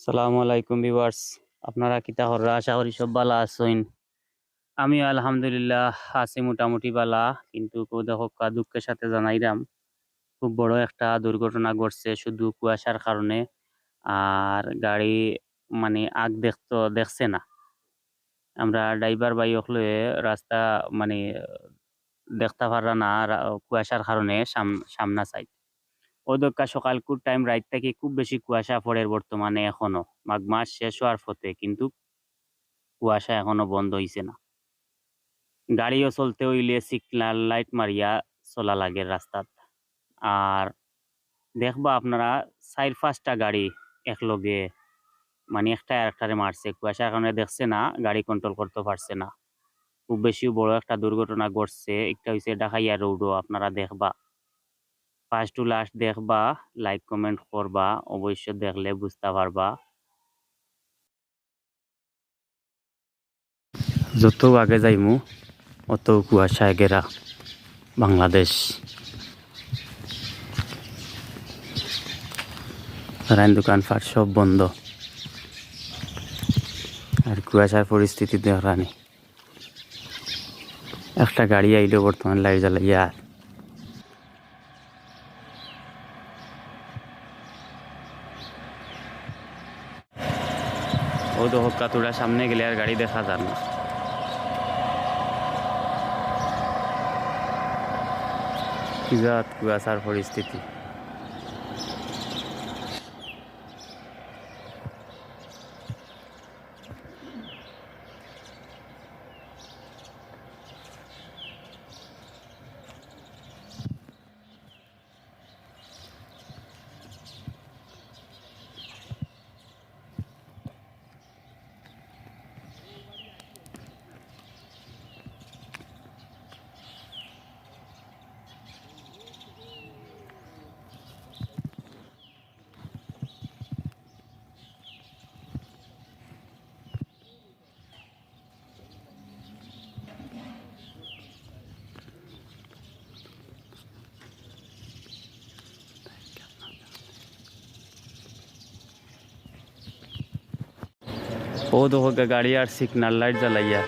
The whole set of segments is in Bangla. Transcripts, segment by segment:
সালামু আলাইকুম ভিউয়ার্স। আপনারা কিতা হররা আশা করি সব বালা আছেন। আমি আলহামদুলিল্লাহ আছি মোটামুটি বালা কিন্তু দেখকা দুঃখের সাথে জানাইলাম খুব বড় একটা দুর্ঘটনা ঘটছে শুধু কুয়াশার কারণে, আর গাড়ি মানে আগ দেখতো, দেখছে না। আমরা ড্রাইভার ভাই হলে রাস্তা মানে দেখতে পারা না কুয়াশার কারণে সাম- সামনা সাইড। ওদক্কা সকাল কুট টাইম রাইত থেকে খুব বেশি কুয়াশা পড়ে বর্তমানে এখনও। মাঘ মাস শেষ হওয়ার পথে কিন্তু কুয়াশা এখনও বন্ধ হইছে না। গাড়িও চলতে হইলে সিগনাল লাইট মারিয়া চলা লাগে রাস্তাত। আর দেখবা আপনারা চার পাঁচটা গাড়ি একলগে মানে একটা একটারে মারছে। কুয়াশার কারণে দেখছে না, গাড়ি কন্ট্রোল করতে পারছে না। খুব বেশি বড় একটা দুর্ঘটনা ঘটছে। একটা হইছে ডাকাইয়া রোডও আপনারা দেখবা। ফার্স্ট টু লাস্ট দেখবা লাইক কমেন্ট করবা অবশ্য দেখলে বুঝতে পারবা। যত আগে যাইমু, অত কুয়াশায় গেরা বাংলাদেশ। রাইন দোকানপাট সব বন্ধ। আর কুয়াশার পরিস্থিতি দেখানি একটা গাড়ি আইলো বর্তমান লাইট জ্বালাইয়া। ও তো হক্কা তোরা সামনে গেলে আর গাড়ি দেখা যান না। বিরাট কুয়াশার পরিস্থিতি। ও তো হোক গাড়ি আর সিগনাল লাইট জ্বালাইয়া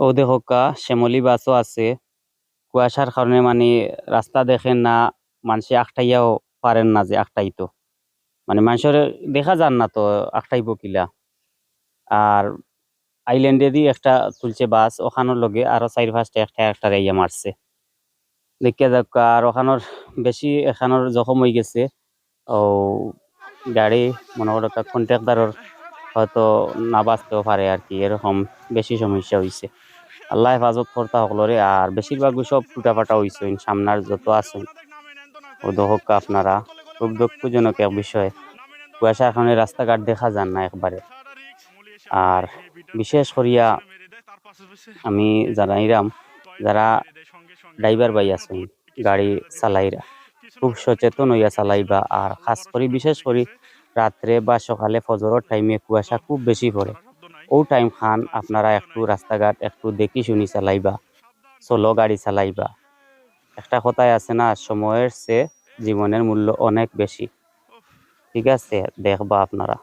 ও দেখোকা শ্যামলি বাসও আছে। কুয়াশার কারণে মানে রাস্তা দেখেন না, মানুষে আখটাইয়াও পারেন না যে আখটাইতো। মানে মানুষের দেখা যান না তো আখটাইব কিলা। আর আইল্যান্ডে দিয়ে একটা তুলছে বাস, ওখানোর লগে আরও চার পাঁচটা একটা একটা রাইয়া মারছে। দেখিয়া যাক আর ওখানোর বেশি এখানোর জখম হয়ে গেছে। ও গাড়ি মনে করো কন্ট্রাক্টারের হয়তো না বাঁচতেও পারে আর কি, এরকম বেশি সমস্যা হয়েছে আল্লাহ হেফাজত করতা সকলরে আর বেশিরভাগ সব টুটাফাটা হয়েছে সামনার যত আছেন। ও দহক আপনারা, খুব দুঃখজনক এক বিষয়। কুয়াশা এখানে রাস্তাঘাট দেখা যান না একবারে। আর বিশেষ করিয়া আমি জানাইরাম যারা ড্রাইভার ভাই আছেন, গাড়ি চালাইরা, খুব সচেতন হইয়া চালাইবা। আর খাস করে, বিশেষ করে, রাত্রে বা সকালে ফজরের টাইমে কুয়াশা খুব বেশি পড়ে। ও টাইম খান আপনারা একটু রাস্তাঘাট একটু দেখি শুনি চালাইবা, চলো গাড়ি চালাইবা। একটা কথাই আছে না, সময়ের চেয়ে জীবনের মূল্য অনেক বেশি। ঠিক আছে, দেখবা আপনারা।